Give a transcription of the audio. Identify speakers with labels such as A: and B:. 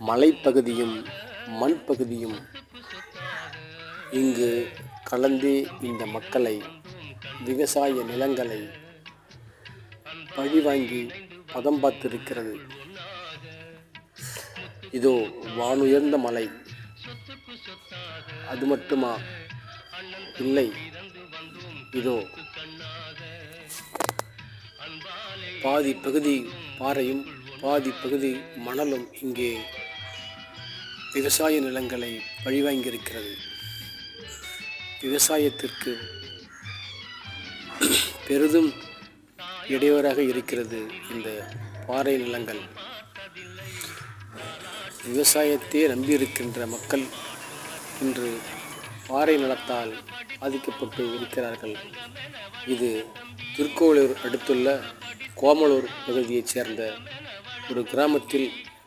A: மலைப்பகுதியும் மண் பகுதியும் இங்கு கலந்தே இந்த மக்களை விவசாய நிலங்களை பழிவாங்கி பதம் பார்த்திருக்கிறது. இதோ வானுயர்ந்த மலை. அது மட்டுமா? இல்லை. இதோ பாதி பகுதி பாறையும் பாதி பகுதி மணலும் இங்கே விவசாய நிலங்களை பழிவாங்கியிருக்கிறது. விவசாயத்திற்கு பெரிதும் இடையூறாக இருக்கிறது இந்த பாறை நிலங்கள். விவசாயத்தையே நம்பியிருக்கின்ற மக்கள் இன்று பாறை நிலத்தால் பாதிக்கப்பட்டு இருக்கிறார்கள். இது திருக்கோளூர் அடுத்துள்ள கோமலூர் பகுதியைச் சேர்ந்த ஒரு கிராமத்தில்